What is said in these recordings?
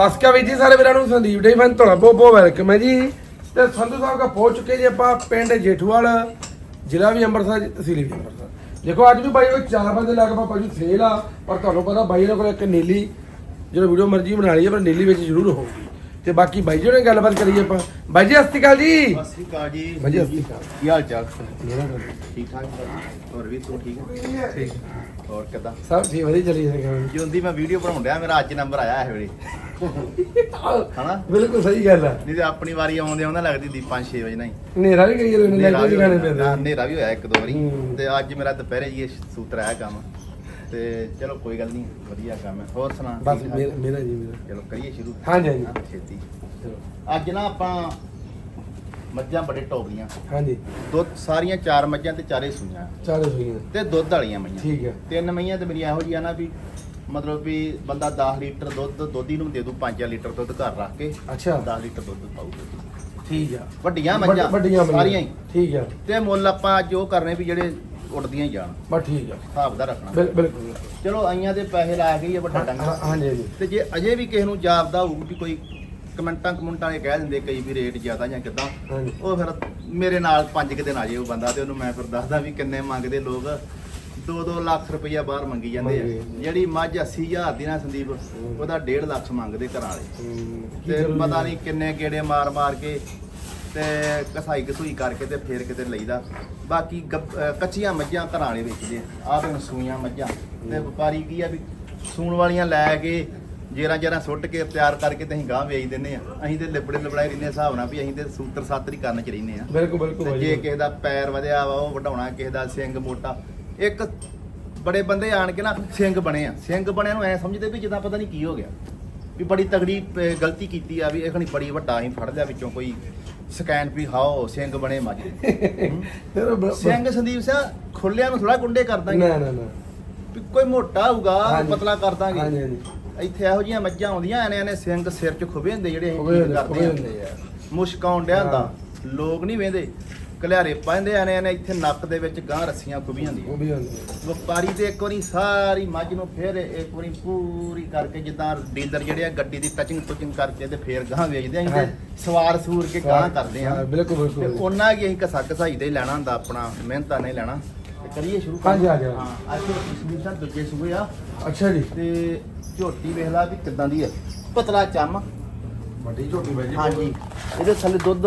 ਸਸਕਾ ਵੀ ਜੀ ਸਾਰੇ ਵੀਰਾਂ ਨੂੰ? ਸੰਦੀਪ ਡੇ ਫਨ ਤੁਹਾਡਾ ਬਹੁਤ ਬਹੁਤ ਵੈਲਕਮ ਹੈ ਜੀ। ਤੇ ਸੰਧੂ ਸਾਹਿਬ ਦਾ ਪਹੁੰਚ ਚੁੱਕੇ ਜੀ ਆਪਾਂ ਪਿੰਡ ਜੇਠੂਵਾਲ ਜ਼ਿਲ੍ਹਾ ਵੀ ਅੰਮ੍ਰਿਤਸਰ ਤਹਿਸੀਲ ਵੀ ਅੰਮ੍ਰਿਤਸਰ। ਦੇਖੋ ਅੱਜ ਵੀ ਬਾਈ ਕੋਲ 4 ਵਜੇ ਲੱਗ ਪਾ ਭਾਜੀ ਸੇਲ ਆ ਪਰ ਤੁਹਾਨੂੰ ਪਤਾ ਬਾਈ ਇਹਨਾਂ ਕੋਲ ਇੱਕ ਨੀਲੀ ਜਦੋਂ ਵੀਡੀਓ ਮਰਜ਼ੀ ਬਣਾ ਲਈਏ ਪਰ ਨੀਲੀ ਵਿੱਚ ਜ਼ਰੂਰ ਹੋਊਗੀ। ਤੇ ਬਾਕੀ ਬਾਈ ਜੀ ਨਾਲ ਗੱਲਬਾਤ ਕਰੀਏ ਆਪਾਂ। ਬਾਈ ਜੀ ਸਤਿ ਸ਼੍ਰੀ ਅਕਾਲ ਜੀ। ਸਤਿ ਸ਼੍ਰੀ ਅਕਾਲ ਜੀ। ਬਾਈ ਜੀ ਅਕਾਲ। ਕੀ ਹਾਲ ਚਾਲ? ਮੇਰਾ ਠੀਕ ਠਾਕ ਹੋਰ ਵੀ ਤੂੰ ਠੀਕ ਹੈ? ਠੀਕ ਹੋਰ ਕਿਦਾਂ? ਸਭ ਠੀਕ ਵਧੀਆ ਚੱਲੀ ਜਾਂਦਾ ਜਿਉਂਦੀ ਮੈਂ ਵੀਡੀਓ ਬਣਾਉਣ ਡਿਆ ਮੇਰਾ ਅੱਜ ਨੰਬਰ ਆਇਆ ਇਹ ਵੇਲੇ। ਹਨਾ? ਬਿਲਕੁਲ ਸਹੀ ਗੱਲ ਆ। ਨਹੀਂ ਤੇ ਆਪਣੀ ਵਾਰੀ ਆਉਂਦੇ ਆਉਂਦਾ ਲੱਗਦੀ ਦੀ 5-6 ਵਜੇ ਨਹੀਂ। ਹਨੇਰਾ ਵੀ ਕਈ ਹਨੇਰਾ ਲਾਈਟ ਵੀ ਗਾਣੇ ਹੋਇਆ, ਪੈਂਦੇ। ਹਨੇਰਾ ਵੀ ਹੋਇਆ ਇੱਕ ਦੋ ਵਾਰੀ। ਤੇ ਅੱਜ ਮੇਰਾ ਦੁਪਹਿਰੇ ਜੀ ਸੂਤਰ ਆਇਆ ਕੰਮ। ਤੇ ਚਲੋ ਕੋਈ ਗੱਲ ਨਹੀਂ ਵਧੀਆ ਕੰਮ ਹੈ। ਹੋਰ ਸੁਣਾ ਬਸ? ਮੇਰਾ ਜੀ ਮੇਰਾ। ਚਲੋ ਕਰੀਏ ਸ਼ੁਰੂ। ਹਾਂਜੀ, ਹਾਂਜੀ। ਛੇਤੀ। ਚਲੋ। ਅੱਜ ਨਾ ਆਪਾਂ ਮੱਝਾਂ ਬੜੇ ਟੋਪੀਆਂ ਹਾਂਜੀ। ਦੁੱਧ ਸਾਰੀਆਂ ਚਾਰ ਮੱਝਾਂ ਤੇ ਚਾਰੇ ਸੂਈਆਂ। ਚਾਰੇ ਸੂਈਆਂ। ਤੇ ਦੁੱਧ ਵਾਲੀਆਂ ਮਈਆਂ ਠੀਕ ਹੈ। ਤਿੰਨ ਮਈਆਂ ਤੇ ਮੇਰੀ ਇਹੋ ਜਿਹੀਆਂ ਨਾ ਵੀ ਮਤਲਬ ਵੀ ਬੰਦਾ 10 ਲੀਟਰ ਦੁੱਧ ਦੋਧੀ ਨੂੰ ਦੇ ਦੂ 5 ਲੀਟਰ ਦੁੱਧ ਘਰ ਰੱਖ ਕੇ ਅੱਛਾ। 10 ਲੀਟਰ ਦੁੱਧ ਪਾਊਗਾ। ਠੀਕ ਆ। ਵੱਡੀਆਂ ਵੱਡ- ਮੱਝਾਂ। ਵੱਡੀਆਂ। ਸਾਰੀਆਂ ਹੀ। ਠੀਕ ਆ। ਤੇ ਮੁੱਲ ਆਪਾਂ ਅੱਜ ਉਹ ਕਰਨੇ ਵੀ ਜਿਹੜੇ ਉੱਡਦੀਆਂ ਹੀ ਜਾਣ। ਬਸ ਠੀਕ ਆ। ਹਿਸਾਬ ਦਾ ਰੱਖਣਾ। ਬਿਲ- ਬਿਲਕੁਲ ਚਲੋ ਆਈਆਂ ਦੇ ਪੈਸੇ ਲਾ ਕੇ ਹੀ ਆ ਵੱਡਾ ਡੰਗਾ। ਹਾਂਜੀ। ਤੇ ਜੇ ਅਜੇ ਵੀ ਕਿਸੇ ਨੂੰ ਜਾਪਦਾ ਹੋਊ ਵੀ ਕੋਈ ਕਮੈਂਟਾਂ ਕਮੈਂਟਾਂ ਵਾਲੇ ਕਹਿ ਦਿੰਦੇ ਕਈ ਵੀ ਰੇਟ ਜ਼ਿਆਦਾ ਜਾਂ ਕਿਦਾਂ। ਹਾਂਜੀ। ਉਹ ਫਿਰ ਮੇਰੇ ਨਾਲ ਪੰਜ ਕੁ ਦਿਨ ਆ ਜੇ ਉਹ ਬੰਦਾ ਤੇ ਉਹਨੂੰ ਮੈਂ ਫਿਰ ਦੱਸਦਾ ਵੀ ਕਿੰਨੇ ਮੰਗਦੇ ਲੋਕ। 2-2 ਲੱਖ ਰੁਪਈਆ ਬਾਹਰ ਮੰਗੀ ਜਾਂਦੇ ਆ। ਮੰਗੀ। ਜਿਹੜੀ ਮੱਝ 80000 ਦੀ ਨਾ ਸੰਦੀਪ ਉਹਦਾ 1.5 ਲੱਖ ਮੰਗਦੇ ਘਰਾਂ ਵਾਲੇ। ਹਮ, ਕੀ ਤੇ ਜ਼ਰੂਰੀ ਪਤਾ? ਨਹੀਂ ਕਿੰਨੇ ਗੇੜੇ ਮਾਰ ਮਾਰ ਕੇ ਤੇ ਕਸਾਈ ਕਸੂਈ ਕਰਕੇ ਤੇ ਫੇਰ ਕਿਤੇ ਲਈਦਾ। ਬਾਕੀ ਅਹ ਕੱਚੀਆਂ ਮੱਝਾਂ ਘਰਾਂ ਵਾਲੇ ਵੇਚਦੇ ਆ। ਆਹ ਸੂਈਆਂ ਮੱਝਾਂ। ਤੇ ਵਪਾਰੀ ਕੀ ਆ ਵੀ ਸੂਣ ਵਾਲੀਆਂ ਲੈ ਕੇ ਜੇਰਾਂ ਜੇਰਾਂ ਸੁੱਟ ਕੇ ਤਿਆਰ ਕਰਕੇ ਤੇ ਅਸੀਂ ਗਾਂ ਵੇਚ ਦਿੰਨੇ ਆ ਅਸੀਂ ਤੇ ਲਿਬੜੇ ਲਿਬੜਾਏ ਰਹਿੰਦੇ ਆ ਹਿਸਾਬ ਨਾਲ ਵੀ ਅਸੀਂ ਤੇ ਸੂਤਰ ਸਾਤਰ ਕਰਨ ਚ ਰਹਿੰਦੇ ਆ ਬਿਲਕੁਲ ਬਿਲਕੁਲ ਤੇ ਜੇ। ਕਿਸੇ ਦਾ ਪੈਰ ਵਧਿਆ ਵਾ ਉਹ ਵਢਾਉਣਾ ਕਿਸੇ ਦਾ ਸਿੰਘ ਮੋਟਾ। ਇੱਕ ਬੜੇ ਬੰਦੇ ਆਣ ਕੇ ਨਾ ਸਿੰਘ ਬਣੇ ਆ। ਸਿੰਘ ਬਣਿਆ ਨੂੰ ਐ ਸਮਝਦੇ ਵੀ ਜਿੱਦਾਂ ਪਤਾ ਨਹੀਂ ਕੀ ਹੋ ਗਿਆ। ਵੀ ਬੜੀ ਤਗੜੀ ਅਹ, ਗਲਤੀ ਕੀਤੀ ਆ ਵੀ ਇਹ ਖਣੀ ਬੜੀ ਵੱਡਾ ਅਸੀਂ ਫੜ ਲਿਆ ਵਿੱਚੋਂ ਕੋਈ ਸਕੈਨ ਵੀ ਹਾਓ ਸਿੰਘ ਬਣੇ ਮੱਝ। ਦੇ। ਫਿਰ ਬ- ਸਿੰਘ ਸੰਦੀਪ ਸਿੰਘ ਖੁੱਲਿਆਂ ਨੂੰ ਥੋੜਾ ਗੁੰਡੇ ਕਰ ਦਾਂਗੇ। ਨਾ ਨਾ ਨਾ। ਵੀ ਕੋਈ ਮੋਟਾ ਹੋਊਗਾ ਹਾਂਜੀ। ਪਤਲਾ ਕਰ ਦਾਂਗੇ। ਹਾਂਜੀ ਹਾਂਜੀ। ਇੱਥੇ ਇਹੋ ਜੀਆਂ ਮੱਝਾਂ ਆਉਂਦੀਆਂ ਐਨੇ ਐਨੇ ਸਿੰਘ ਸਿਰ 'ਚ ਖੁਬੇ ਹੁੰਦੇ ਜਿਹੜੇ ਖੁੱਬੇ ਅਸੀਂ ਹੁੰਦੇ, ਕਰਦੇ ਖੁੱਬੇ ਆ। ਹੁੰਦੇ ਆ। ਮੁਸ਼ਕ ਆਉਣ ਡਿਆ ਹੁੰਦਾ। ਲੋਕ ਨਹੀਂ ਵੇਂਦੇ। ਕਲਿਆਰੇ ਪਾਉਂਦੇ ਐਨੇ ਐਨੇ ਇੱਥੇ ਨੱਕ ਦੇ ਵਿੱਚ ਗਾਂ ਰੱਸੀਆਂ ਖੁਬੀਆਂ ਉਹ ਹੁੰਦੀਆਂ। ਵੀ ਹੁੰਦੇ ਵਪਾਰੀ ਤੇ ਇੱਕ ਵਾਰੀ ਸਾਰੀ ਮੱਝ ਨੂੰ ਫੇਰ ਇੱਕ ਵਾਰੀ ਪੂਰੀ ਕਰਕੇ ਜਿੱਦਾਂ ਡੀਲਰ ਜਿਹੜੇ ਆ ਗੱਡੀ ਦੀ ਟਚਿੰਗ ਟੁਚਿੰਗ ਕਰਕੇ ਤੇ ਫੇਰ ਗਾਂ ਵੇਚਦੇ ਆ ਅਸੀਂ ਹਾਂ। ਤੇ ਸਵਾਰ ਸੂਰ ਕੇ ਗਾਂ ਕਰਦੇ ਆ। ਹਾਂ, ਬਿਲਕੁਲ ਤੇ ਬਿਲਕੁਲ ਉਹਨਾਂ ਕੀ ਅਸੀਂ ਕਸਾ ਕਸਾਈ ਤੇ ਹੀ ਲੈਣਾ ਹੁੰਦਾ ਆਪਣਾ ਮਿਹਨਤਾਂ ਨਹੀਂ ਲੈਣਾ। ਤੇ ਕਰੀਏ ਸ਼ੁਰੂ ਹਾਂਜੀ, ਹਾਂਜੀ, ਹਾਂ ਅੱਜ ਇਸ ਦਾ ਦੂਜੇ ਸੂਏ ਆ। ਅੱਛਾ ਜੀ। ਤੇ ਝੋਟੀ ਵੇਖ ਲਾ ਵੀ ਕਿੱਦਾਂ ਦੀ ਹੈ ਪਤਲਾ ਚੰਮ। ਵੱਡੀ ਝੋਟੀ ਬਾਈ ਜੀ। ਹਾਂਜੀ। ਇਹਦੇ ਥੱਲੇ ਦੁੱਧ।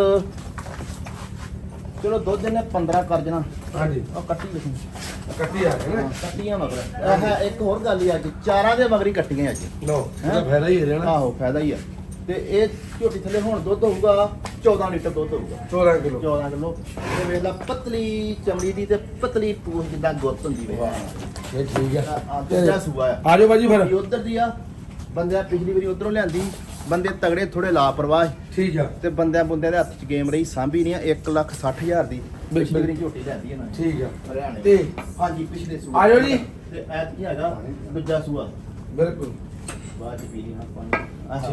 ਚਲੋ ਦੁੱਧ ਇਹਨੇ 15 ਕਰ ਜਣਾ ਹਾਂਜੀ। ਉਹ ਕੱਟੀ ਲਿਖੀ ਕੱਟੀ ਆ ਗਈ ਨਾ। ਕੱਟੀਆਂ ਮਗਰ। ਇੱਕ ਹੋਰ ਗੱਲ ਹੀ ਅੱਜ। ਚਾਰਾਂ ਦੇ ਮਗਰ ਹੀ ਕੱਟੀਆਂ ਅੱਜ। ਲੋ ਇਹਦਾ ਫਾਇਦਾ ਹੀ ਹੈ ਜਣਾ ਆਹੋ ਫਾਇਦਾ ਹੀ ਆ। ਤੇ ਇਹ ਝੋਟੀ ਥੱਲੇ ਹੁਣ ਦੁੱਧ ਹੋਊਗਾ 14 ਲੀਟਰ ਦੁੱਧ ਹੋਊਗਾ। 14 ਕਿਲੋ। 14 ਕਿਲੋ। ਇਹ ਵੇਖ ਲਾ ਪਤਲੀ ਚਮੜੀ ਦੀ ਤੇ ਪਤਲੀ ਪੂਛ ਜਿੱਦਾਂ ਗੁੱਤ ਹੁੰਦੀ ਵੇ। ਵਾਹ ਇਹ ਠੀਕ ਆ- ਆ ਦੂਜਾ ਸੂਆ ਆ। ਆ ਜਾਓ ਬਾਜੀ ਫਿਰ। ਉਧਰ ਦੀ ਆ ਬੰਦਿਆਂ ਪਿਛਲੀ ਵਾਰੀ ਉਧਰੋਂ ਲਿਆਂਦੀ ਬੰਦੇ ਤਗੜੇ ਥੋੜੇ ਲਾਪਰਵਾਹ। ਠੀਕ ਆ। ਤੇ ਬੰਦਿਆਂ ਬੰਦਿਆਂ ਦੇ ਹੱਥ 'ਚ ਗੇਮ ਰਹੀ ਸਾਂਭੀ ਨਹੀਂ ਆ 1 ਲੱਖ 60 ਹਜ਼ਾਰ ਦੀ ਬਿਲਕੁਲ। ਪਿਛਲੀ ਵਾਰੀ ਝੋਟੀ ਲਿਆਂਦੀ ਇਹਨਾਂ ਨੇ। ਠੀਕ ਆ। ਹਰਿਆਣੇ ਤੇ ਹਾਂਜੀ ਪਿਛਲੇ ਸੂਆ ਆ ਜਾਓ ਜੀ। ਤੇ ਐਤ ਕੀ ਹੈਗਾ ਦੂਜਾ ਸੂਆ। ਬਿਲਕੁਲ। ਬਾਅਦ ਚ ਪੀ ਹਾਂ ਪਾਣੀ।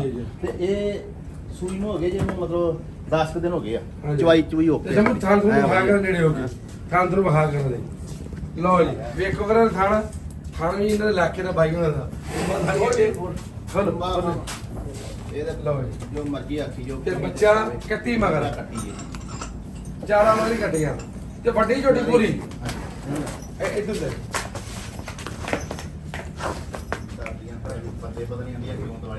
ਠੀਕ ਹੈ। ਤੇ ਇਹ ਸੂਈ ਨੂੰ ਹੋ ਗਏ ਜਿਹਨੂੰ ਮਤਲਬ 10 ਕੁ ਦਿਨ ਹੋ ਗਏ ਆ। ਹਾਂਜੀ। ਚਵਾਈ ਚੁਈ ਹੋ ਤੇ ਸਾਨੂੰ ਥਾਂ ਤੋਂ ਬਹਾ ਕਰ ਨੇੜੇ ਹੋ ਗਏ। ਥਾਂ ਤੋਂ ਬਹਾ ਕਰ ਦੇ ਲਓ ਜੀ ਵੇਖੋ ਕਰਾਂ ਥਾਣਾ ਥਾਣਾ ਵੀ ਇਹਨਾਂ ਦੇ ਇਲਾਕੇ ਦਾ ਬਾਈ ਉਹਨਾਂ ਦਾ। ਚਲੋ। ਇਹਦੇ ਲਓ ਜੀ। ਜੋ ਮਰਜ਼ੀ ਆਖੀ ਜੋ ਤੇ ਬੱਚਾ ਕੱਟੀ ਮਗਰ। ਕੱਟੀ ਹੈ। ਚਾਰਾਂ ਮਗਰ ਹੀ ਕੱਟੀਆਂ। ਤੇ ਵੱਡੀ ਝੋਟੀ ਪੂਰੀ। ਇਹ ਇੱਧਰ ਦੇ ਸਰਦੀਆਂ ਤਾਂ ਬੰਦੇ ਪਤਾ ਨਹੀਂ ਆਂਦੀਆਂ ਕਿਉਂ ਦਵਾਲੇ ਹੋਏ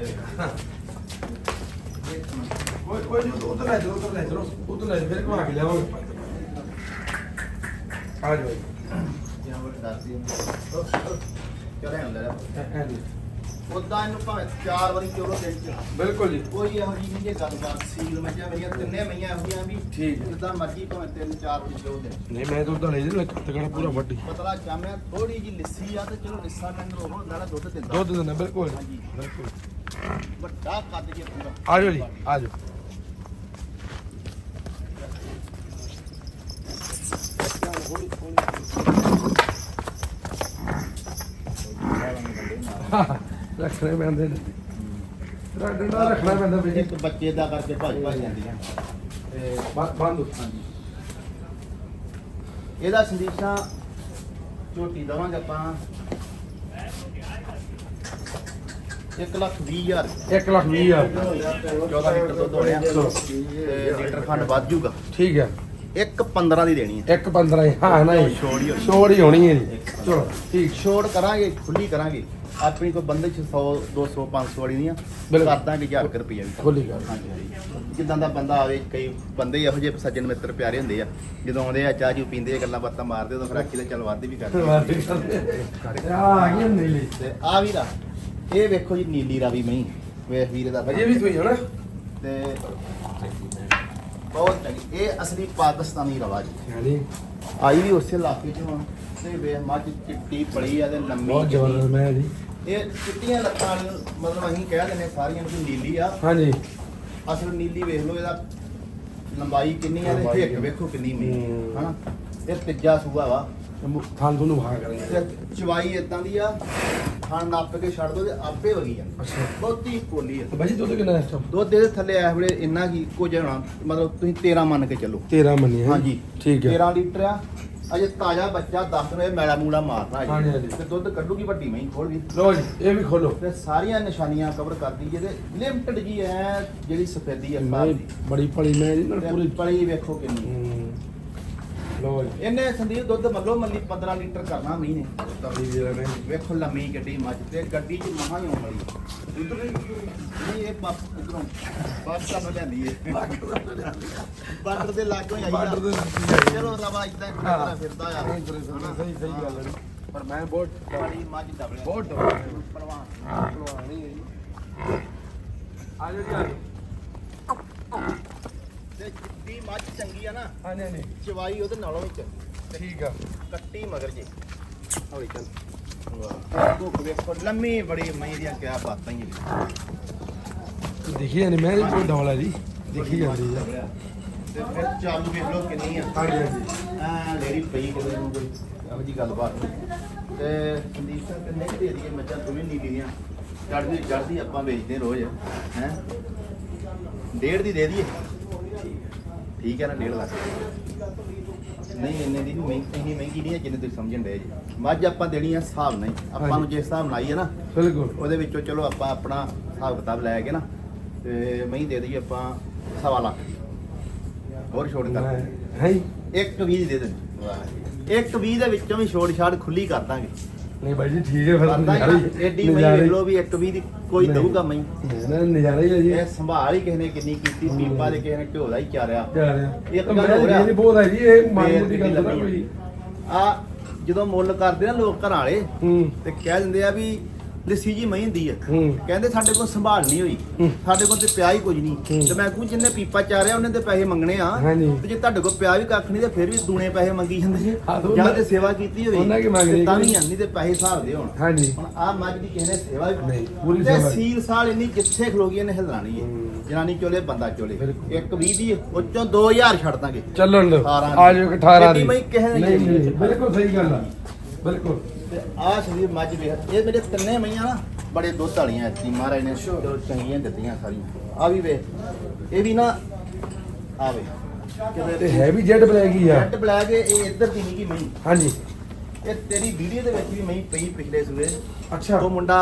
ਕੋਈ ਕੋਈ ਨਹੀਂ ਉਧਰ ਲੈ ਜਾਓ ਉਧਰ ਲੈ ਜਾਓ ਉਧਰ ਲੈ ਜਾਓ ਫਿਰ ਘੁਮਾ ਕੇ ਲਿਆਵਾਂਗੇ ਆ ਜਾਓ ਜਾਂ ਉਹ ਦੱਸਦੀ ਚਲੇ ਅੰਦਰ ਐ- ਐ ਜੀ। ਉਦਾਂ ਇਹਨੂੰ ਭਾਵੇਂ ਚਾਰ ਵਾਰੀ ਚੋਲੋ ਦਿਨ ਚ ਬਿਲਕੁਲ ਜੀ ਕੋਈ ਇਹੋ ਜਿਹੀ ਨਹੀਂ ਜੇ ਗੱਲਬਾਤ ਸੀਲ ਮੱਝਾਂ ਮੇਰੀਆਂ ਤਿੰਨੇ ਮਈਆਂ ਇਹੋ ਜਿਹੀਆਂ ਵੀ ਠੀਕ ਹੈ। ਜਿੱਦਾਂ ਮਰਜ਼ੀ ਭਾਵੇਂ ਤਿੰਨ ਚਾਰ ਦੀ ਚੋਲੋ ਦਿਨ ਨਹੀਂ ਮੈਂ ਤਾਂ ਉਧਰ ਲੈ ਜਾਣਾ ਤਗੜਾ ਪੂਰਾ ਵੱਡੀ ਪਤਲਾ ਚਾਮਿਆ ਥੋੜੀ ਜੀ ਲਿੱਸੀ ਆ ਤੇ ਚਲੋ ਲਿੱਸਾ ਮੈਨੂੰ ਉਹ ਨਾਲੇ ਦੁੱਧ ਦਿੰਦਾ ਦੁੱਧ ਦਿੰਦਾ ਬਿਲਕੁਲ ਹਾਂਜੀ। ਬਿਲਕੁਲ ਵੱਡਾ ਕੱਦ ਜੇ ਪੂਰਾ। ਆ ਜਾਓ ਜੀ ਆ ਜਾਓ ਰੱਖਣੇ ਪੈਂਦੇ ਨੇ। ਡੰਡਾ ਰੱਖਣਾ ਪੈਂਦਾ ਜੀ। ਇੱਕ ਬੱਚੇ ਦਾ ਕਰਕੇ ਭੱਜ ਭੱਜ ਜਾਂਦੀਆਂ। ਤੇ ਬੰਦ ਹਾਂਜੀ। ਇਹਦਾ ਸੰਦੀਪਾਂ ਝੋਟੀ ਦਵਾਂਗੇ ਆਪਾਂ। 1 ਲੱਖ 20 ਹਜ਼ਾਰ। 1 ਲੱਖ 20 ਹਜ਼ਾਰ। 14 ਲੀਟਰ ਦੁੱਧ ਹੋਣਿਆ। ਚਲੋ। ਤੇ ਲੀਟਰ ਖੰਡ ਵੱਧ ਜੂਗਾ। ਠੀਕ ਹੈ। 1 15 ਦੀ ਦੇਣੀ ਹੈ। 1 15 ਹਾਂ ਨਾ ਜੀ ਛੋੜ ਹੀ ਹੋਣੀ। ਛੋੜ ਹੀ ਹੋਣੀ ਹੈ ਜੀ। ਚਲੋ ਠੀਕ। ਛੋੜ ਕਰਾਂਗੇ ਖੁੱਲੀ ਕਰਾਂਗੇ। ਆਪਣੀ ਕੋਈ ਬੰਦੇ ਚ 100 200 500 ਵਾਲੀ ਨਹੀਂ ਆ। ਬਿਲਕੁਲ। ਕਰ ਦਾਂਗੇ 1000 ਰੁਪਏ ਵੀ। ਖੁੱਲੀ ਗੱਲ। ਹਾਂਜੀ ਹਾਂਜੀ। ਜਿੱਦਾਂ ਦਾ ਬੰਦਾ ਆਵੇ ਕਈ ਬੰਦੇ ਇਹੋ ਜਿਹੇ ਸੱਜਣ ਮਿੱਤਰ ਪਿਆਰੇ ਹੁੰਦੇ ਆ। ਜਦੋਂ ਆਉਂਦੇ ਆ ਚਾਹ ਜੂ ਪੀਂਦੇ ਆ ਗੱਲਾਂ ਬਾਤਾਂ ਮਾਰਦੇ ਉਦੋਂ ਫਿਰ ਆਖੀ ਦਾ ਚੱਲ ਵੱਧ ਵੀ ਕਰਦੇ ਆ। ਆ। ਤੇ ਵੀ ਰਾ ਇਹ ਵੇਖੋ ਜੀ ਨੀਲੀ ਰਾਵੀ ਮਈ ਵੇਖ ਵੀਰੇ ਦਾ ਅਜੇ ਵੀ ਸੋਈ ਹੈ ਨਾ। ਤੇ ਬਹੁਤ ਚੰਗੀ। ਇਹ ਅਸਲੀ ਪਾਕਿਸਤਾਨੀ ਰਵਾ ਜੀ। ਹਾਂਜੀ। ਆਈ ਵੀ ਉਸੇ ਇਲਾਕੇ ਚੋਂ ਆ ਤੇ ਵੇਖ ਮੱਝ ਚਿੱਟੀ ਪਲੀ ਆ ਤੇ ਲੰਮੀ ਬਹੁਤ। ਜ਼ਬਰਦਸਤ ਮੈਂ ਜੀ। ਇਹ ਚਿੱਟੀਆਂ ਲੱਤਾਂ ਵਾਲੀਆਂ ਮਤਲਬ ਅਸੀਂ ਕਹਿ ਦਿੰਦੇ ਸਾਰੀਆਂ ਨੂੰ ਨੀਲੀ ਆ। ਹਾਂਜੀ। ਅਸਲ ਨੀਲੀ ਵੇਖ ਲਓ ਇਹਦਾ ਲੰਬਾਈ ਕਿੰਨੀ ਆ ਤੇ ਹਿੱਕ ਵੇਖੋ ਕਿੰਨੀ ਮੀ ਹੂੰ। ਹਨਾ? ਇਹ ਤੀਜਾ ਸੂਆ ਵਾ। ਥਾਂ ਤੁਹਾਨੂੰ ਵਹਾ ਕਰਾਂਗੇ। ਤੇ ਚਵਾਈ ਇਦਾਂ ਦੀ ਆ ਖਾਣ ਨੱਪ ਕੇ ਛੱਡ ਦੋ ਤੇ ਆਪੇ ਵਗੀ ਜਾਂਦੀ ਅੱਛਾ। ਬਹੁਤੀ ਪੋਲੀ ਆ। ਤੇ ਬਾਜੀ ਦੁੱਧ ਕਿੰਨਾ ਇਸ ਟਾਈਮ ਦੁੱਧ ਦੇ ਥੱਲੇ ਇਸ ਵੇਲੇ ਇੰਨਾ ਕੀ ਕੁਝ ਹੋਣਾ ਮਤਲਬ ਤੁਸੀਂ 13 ਮੰਨ ਕੇ ਚੱਲੋ। 13 ਮੰਨੀ ਹੈ ਹਾਂਜੀ। ਠੀਕ ਹੈ 13 ਲੀਟਰ ਆ। ਅਜੇ ਤਾਜ਼ਾ ਬੱਚਾ 10 ਰੁਪਏ ਮੈਲਾ ਮੂਲਾ ਮਾਰਨਾ ਹਾਂਜੀ। ਤੇ ਦੁੱਧ ਕੱਢੂਗੀ ਵੱਡੀ ਮਹੀਂ ਖੋਲ ਵੀ ਲੋ ਜੀ ਇਹ ਵੀ ਖੋਲੋ। ਤੇ ਸਾਰੀਆਂ ਨਿਸ਼ਾਨੀਆਂ ਕਵਰ ਕਰਦੀ ਜਿਹਦੇ ਲਿਮਟਡ ਜੀ ਐ ਜਿਹੜੀ ਸਫੈਦੀ ਆ ਸਾਰੀ ਬੜੀ ਪਲੀ ਮੈਂ ਨਾਲ ਤੇ ਪੂਰੀ ਪਲੀ ਵੇਖੋ ਕਿੰਨੀ ਹੂੰ। ਲੋ ਜੀ। ਇਹਨੇ ਸੰਦੀਪ ਦੁੱਧ ਮੱਲੋ ਮੱਲੀ 15 ਲੀਟਰ ਕਰਨਾ ਮਹੀਨੇ ਤਲੀ ਵੀ ਰਹਿਣਾ ਵੇਖੋ ਲੰਮੀ ਗੱਡੀ ਮੱਝ ਤੇ ਗੱਡੀ 'ਚ ਮਹਾਂ ਹੀ ਆਉਣ ਵਾਲੀ। ਦੁੱਧ ਨਹੀਂ ਇਹ ਪਾਪ ਇਧਰੋਂ ਬਾਸ ਕੰਮ ਲੈਂਦੀ ਏ। ਬਾਰਡਰ ਦੇ ਲਾਗੋਂ ਹੀ ਆਈ ਬਾਰਡਰ ਦੇ ਚਲੋ ਰਵਾ ਇਦਾਂ ਹਾਂ। ਫਿਰਦਾ ਆ। ਸਹੀ ਸਹੀ ਗੱਲ ਹੈ ਜੀ। ਪਰ ਮੈਂ ਬਹੁਤ ਬੜੀ ਮੱਝ ਡਬਲ ਬਹੁਤ ਡਬਲ ਹੈ। ਪਰਵਾਹ ਭਲਵਾਨੀ ਹੈ ਜੀ। ਆ ਜਾਓ ਜੀ ਆ ਜਾਓ। ਤੇ ਜਿੱਦੀ ਮੱਝ ਚੰਗੀ ਆ ਨਾ। ਹਾਂਜੀ ਹਾਂਜੀ। ਚਵਾਈ ਉਹਦੇ ਨਾਲੋਂ ਵੀ ਚੰਗੀ। ਠੀਕ ਆ। ਕੱਟੀ ਮਗਰ ਜੇ। ਹੌਲੀ ਚੱਲ। ਵਾਹ। ਭੁੱਖ ਵੇਖੋ ਲੰਮੀ ਬੜੀ ਮਹੀਂ ਦੀਆਂ ਕਿਆ ਬਾਤਾਂ ਹੀ ਆ। ਦੇਖੀ ਜਾਂਦੀ ਮੈਂ ਜੀ ਕੋਈ ਡਬਲ ਹੈ ਜੀ। ਦੇਖੀ ਜਾਂਦੀ ਆ। ਤੇ ਫਿਰ ਚਾਲੂ ਵੇਖ ਲਓ ਕਿੰਨੀ ਆ। ਹਾਂਜੀ ਹਾਂਜੀ। ਆ ਲੇਰੀ ਪਈ ਕਿਤੇ ਨੂੰ ਕੋਈ ਇਹੋ ਜੀ ਗੱਲਬਾਤ ਤੇ ਸੰਦੀਪ ਸਿੰਘ ਕਿੰਨੇ ਕੁ ਦੇ ਦਈਏ ਮੱਝਾਂ ਤੁਮੇ ਨੀਲੀ ਦੀਆਂ। ਚੜਦੀ ਚੜਦੀ ਆਪਾਂ ਵੇਚਦੇ ਰੋਜ਼ ਹੈ। ਡੇਢ ਦੀ ਦੇ ਦਈਏ। ਠੀਕ ਹੈ ਨਾ ਡੇਢ ਲੱਖ। ਨਹੀਂ ਇੰਨੇ ਦੀ ਮਹਿੰਗੀ ਇੰਨੀ ਮਹਿੰਗੀ ਨਹੀਂ ਹੈ ਜਿੰਨੇ ਤੁਸੀਂ ਸਮਝਣ ਡਏ ਜੀ। ਮੱਝ ਆਪਾਂ ਦੇਣੀ ਆ ਹਿਸਾਬ ਨਹੀਂ ਆਪਾਂ ਨੂੰ ਜਿਸ ਹਿਸਾਬ ਨਾਲ ਆਈ ਹੈ ਨਾ ਬਿਲਕੁਲ। ਉਹਦੇ ਵਿੱਚੋਂ ਚਲੋ ਆਪਾਂ ਆਪਣਾ ਹਿਸਾਬ ਕਿਤਾਬ ਲੈ ਕੇ ਨਾ ਤੇ ਮਹੀਂ ਦੇ ਦਈਏ ਆਪਾਂ ਸਵਾ ਲੱਖ। ਦੀ ਹੋਰ ਛੋਟ ਕਰ। ਹੈ ਜੀ ਇੱਕ 20 ਦੇ ਦੇ ਇੱਕ 20 ਦੇ ਵਿੱਚੋਂ ਵੀ ਛੋੜ ਛਾੜ ਖੁੱਲੀ ਕਰ ਦਾਂਗੇ। ਨਹੀਂ ਬਾਈ ਜੀ ਠੀਕ ਹੈ ਫਿਰ ਕਰ ਨਜ਼ਾਰਾ ਹੀ- ਐਡੀ ਮਈ ਨਜ਼ਾਰਾ ਹੀ- ਵੇਖ ਲਓ ਵੀ ਇੱਕ 20 ਦੀ ਕੋਈ ਨਹੀਂ। ਦਊਗਾ ਮਈ ਨਾ ਨਜ਼ਾਰਾ ਹੀ ਹੈ ਜੀ। ਇਹ ਸੰਭਾਲ ਹੀ ਕਿਸੇ ਨੇ ਕਿੰਨੀ ਕੀਤੀ ਪੀਪਾ ਦੇ ਕਿਸੇ ਨੇ ਢੋ ਦਾ ਹੀ ਚਾਰਿਆ। ਜਾ ਰਿਹਾ ਇੱਕ ਤਾਂ ਗੱਲ ਹੋਰ ਆ। ਬਹੁਤ ਹੈ ਜੀ ਇਹ ਮੋਟੀ ਕਿੰਨੀ ਗੱਲ ਕੋਈ ਆ ਜਦੋਂ ਮੁੱਲ ਕਰਦੇ ਨਾ ਲੋਕ ਘਰਾਂ ਵਾਲੇ ਹੂੰ। ਤੇ ਕਹਿ ਦਿੰਦੇ ਆ ਵੀ ਲੱਸੀ ਜੀ ਮਈ ਹੁੰਦੀ ਆ। ਹੂੰ। ਕਹਿੰਦੇ ਸਾਡੇ ਕੋਲ ਸੰਭਾਲ ਨਹੀਂ ਹੋਈ। ਹੂੰ। ਸਾਡੇ ਕੋਲ ਤੇ ਪਿਆ ਹੀ ਕੁਝ ਨਹੀਂ। ਹੂੰ। ਤੇ ਮੈਂ ਕਹੂੰ ਜਿੰਨੇ ਪੀਪਾ ਚਾਰਿਆ ਉਹਨੇ ਤੇ ਪੈਸੇ ਮੰਗਣੇ ਆ। ਹਾਂਜੀ। ਤੇ ਜੇ ਤੁਹਾਡੇ ਕੋਲ ਪਿਆ ਵੀ ਕੱਖ ਨਹੀਂ ਤੇ ਫਿਰ ਵੀ ਦੂਣੇ ਪੈਸੇ ਮੰਗੀ ਜਾਂਦੇ ਹਾਂ, ਜਾਂ ਉਹਨਾਂ- ਤੇ ਸੇਵਾ ਕੀਤੀ ਹੋਵੇ ਉਹਨਾਂ ਕੀ ਮੰਗਦੇ ਤੇ ਵੀ ਨਹੀਂ ਤੇ ਪੈਸੇ ਹਿਸਾਬ ਦੇ ਹੋਣ। ਹਾਂਜੀ। ਹੁਣ ਆ ਮੱਝ ਦੀ ਕਿਸੇ ਨੇ ਸੇਵਾ ਵੀ ਨਹੀਂ, ਪੂਰੀ ਤੇ ਸੇਵਾ। ਸੀਲ ਸਾਲ ਇੰਨੀ ਜਿੱਥੇ ਖਲੋਗੀ ਇਹਨੇ ਹਿਲਣਾ ਹੂੰ। ਹੈ। ਜਨਾਨੀ ਚੋਲੇ ਬੰਦਾ ਚੋਲੇ। ਬਿਲਕੁਲ। ਇੱਕ 20 ਦੀ ਉੱਚੋਂ 2000 ਛੱਡ ਦਾਂਗੇ। ਚੱਲਣ ਦੋ ਅਠਾਰਾਂ ਆ ਜਾਓ 18 ਐਡੀ ਦੀ। ਬਈ ਕਿਸੇ ਨੇ ਨਹੀਂ ਨਹੀਂ ਨਹੀਂ ਬਿਲਕੁਲ ਸਹੀ ਗੱਲ ਆ। ਬਿਲਕੁਲ। ਤੇ ਆ ਸਰੀਰ ਮੱਝ ਵੇਖ ਇਹ ਮੇਰੇ ਤਿੰਨੇ ਮਈਆਂ ਨਾ ਬੜੇ ਦੁੱਧ ਵਾਲੀਆਂ ਐਤੀ ਮਹਾਰਾਜ ਨੇ ਚੰਗੀਆਂ ਦਿੱਤੀਆਂ ਸਾਰੀਆਂ। ਆ ਵੀ ਵੇਖ ਇਹ ਵੀ ਨਾ ਆ ਵੇ ਤੇ ਹੈ ਵੀ ਜੈਡ ਬਲੈਕ ਹੀ ਆ। ਰੈੱਡ ਬਲੈਕ ਇਹ ਇੱਧਰ ਦੀ ਨਹੀਂ ਕਿ ਮਈ। ਹਾਂਜੀ। ਇਹ ਤੇਰੀ ਵੀਡੀਓ ਦੇ ਵਿੱਚ ਵੀ ਮਈ ਪਈ ਪਿਛਲੇ ਸੂਏ। ਅੱਛਾ। ਉਹ ਮੁੰਡਾ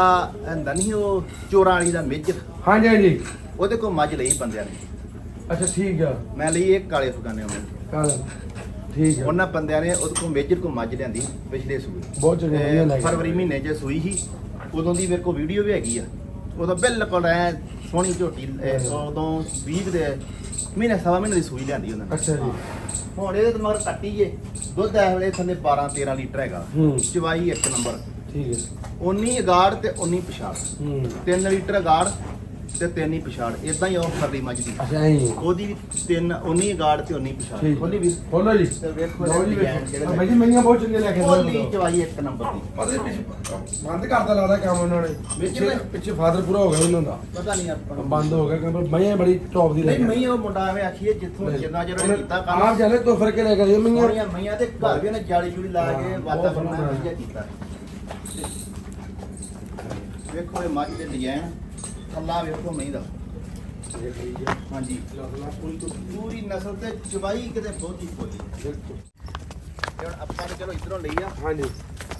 ਹੁੰਦਾ ਨਹੀਂ ਉਹ ਚੋਰਾਂ ਵਾਲੀ ਦਾ ਮੇਜਰ। ਹਾਂਜੀ ਹਾਂਜੀ। ਉਹਦੇ ਕੋਲ ਮੱਝ ਲਈ ਬੰਦਿਆਂ ਨੇ। ਅੱਛਾ ਠੀਕ ਆ। ਮੈਂ ਲਈ ਇਹ ਕਾਲੇ ਫੁਗਾਨੇ ਉਹਨੇ ਕੱਲ। ਠੀਕ ਆ ਉਹਨਾਂ ਬੰਦਿਆਂ ਨੇ ਉਹਦੇ ਕੋਲ ਮੇਜਰ ਕੋਲ ਮੱਝ ਲਿਆਂਦੀ ਪਿਛਲੇ ਸੂਏ। ਬਹੁਤ ਚੰਗਾ ਵਧੀਆ ਤੇ ਲੱਗ ਫਰਵਰੀ ਮਹੀਨੇ 'ਚ ਸੂਈ ਸੀ ਉਦੋਂ ਦੀ ਮੇਰੇ ਕੋਲ ਵੀਡੀਓ ਵੀ ਹੈਗੀ ਆ। ਉਦੋਂ ਬਿਲਕੁਲ ਐ ਸੋਹਣੀ ਝੋਟੀ ਉਦੋਂ 20 ਦੇ ਮਹੀਨੇ ਸਵਾ ਮਹੀਨੇ ਦੀ ਸੂਈ ਲਿਆਂਦੀ ਉਹਨਾਂ ਨੇ। ਅੱਛਾ ਜੀ। ਹੁਣ ਇਹਦੇ ਤੇ ਮਗਰ ਕੱਟੀ ਜੇ ਦੁੱਧ ਇਸ ਵੇਲੇ ਥੱਲੇ 12 13 ਲੀਟਰ ਹੈਗਾ। ਹੂੰ। ਚਵਾਈ ਇੱਕ ਨੰਬਰ। ਠੀਕ ਹੈ। 19 ਅਗਾੜ ਤੇ 19 ਪਿਛਾੜ। ਹੂੰ। 3 ਲੀਟਰ ਅਗਾੜ ਤੇ 3 ਹੀ ਪਿਛਾੜ ਇਦਾਂ ਹੀ ਉਹ ਫਰਲੀ ਮੱਝ ਦੀ। ਅੱਛਾ ਹੀ। ਉਹਦੀ ਵੀ 3 19 ਅਗਾੜ ਤੇ 19 ਪਿਛਾੜ। ਠੀਕ ਉਹਦੀ ਵੀ ਬੋਲੋ ਜੀ। ਤੇ ਵੇਖੋ ਲਓ ਜੀ ਡਿਜ਼ਾਈਨ ਵੇਖੋ। ਜਿਹੜੇ ਆ ਬਾਈ ਜੀ ਮਹੀਆਂ ਬਹੁਤ ਚੰਗੇ ਲੈ ਕੇ ਉਹਦੀ ਚਵਾਈ ਇੱਕ ਨੰਬਰ ਦੀ। ਪਤਾ ਨਹੀਂ। ਪਿੱਛੇ ਬੰਦ ਕਰਤਾ ਲੱਗਦਾ ਕੰਮ ਉਹਨਾਂ ਨੇ। ਵਿੱਚ ਪਿੱਛੇ ਮੈਂ- ਪਿੱਛੇ ਫਾਦਰ ਪੂਰਾ ਹੋ ਗਿਆ ਉਹਨਾਂ ਦਾ। ਪਤਾ ਨਹੀਂ ਆਪਾਂ ਨੂੰ। ਬੰਦ ਹੋ ਗਿਆ ਕੰਮ। ਮੈਂ ਬੜੀ ਟੌਪ ਦੀ ਲੈ ਨਹੀਂ ਕੇ ਮਈ ਉਹ ਮੁੰਡਾ ਐਵੇਂ ਆਖੀਏ ਜਿੱਥੋਂ ਜਿੰਨਾ ਜਿਹੜਾ ਉਹਨੇ ਕੀਤਾ ਆਪ ਕੰਮ ਜਾਣੇ ਤੋਂ ਫਿਰ ਕੇ ਲੈ ਕੇ ਆਏ ਮਹੀਆਂ ਮਈਆਂ ਮਈਆਂ ਦੇ ਘਰ ਵੀ ਉਹਨੇ ਜਾਲੀ ਜੂਲੀ ਲਾ ਕੇ ਹਾਂ, ਬਹੁਤ ਵਾਤਾਵਰਨ ਸੋਹਣਾ। ਵਧੀਆ ਕੀਤਾ। ਵੇਖੋ ਇਹ ਮੱਝ ਦੇ ਡਿਜ਼ਾਈਨ ਥੱਲਾ ਵੇਖੋ ਮਈ ਦਾ। ਹਾਂਜੀ। ਪੂਰੀ ਨਸਲ ਤੇ ਚਵਾਈ ਕਿਤੇ ਬਹੁਤੀ ਪੋਲੀ ਹੁਣ ਆਪਾਂ ਨੇ ਚਲੋ ਇਧਰੋਂ ਲਈ ਆ। ਹਾਂਜੀ।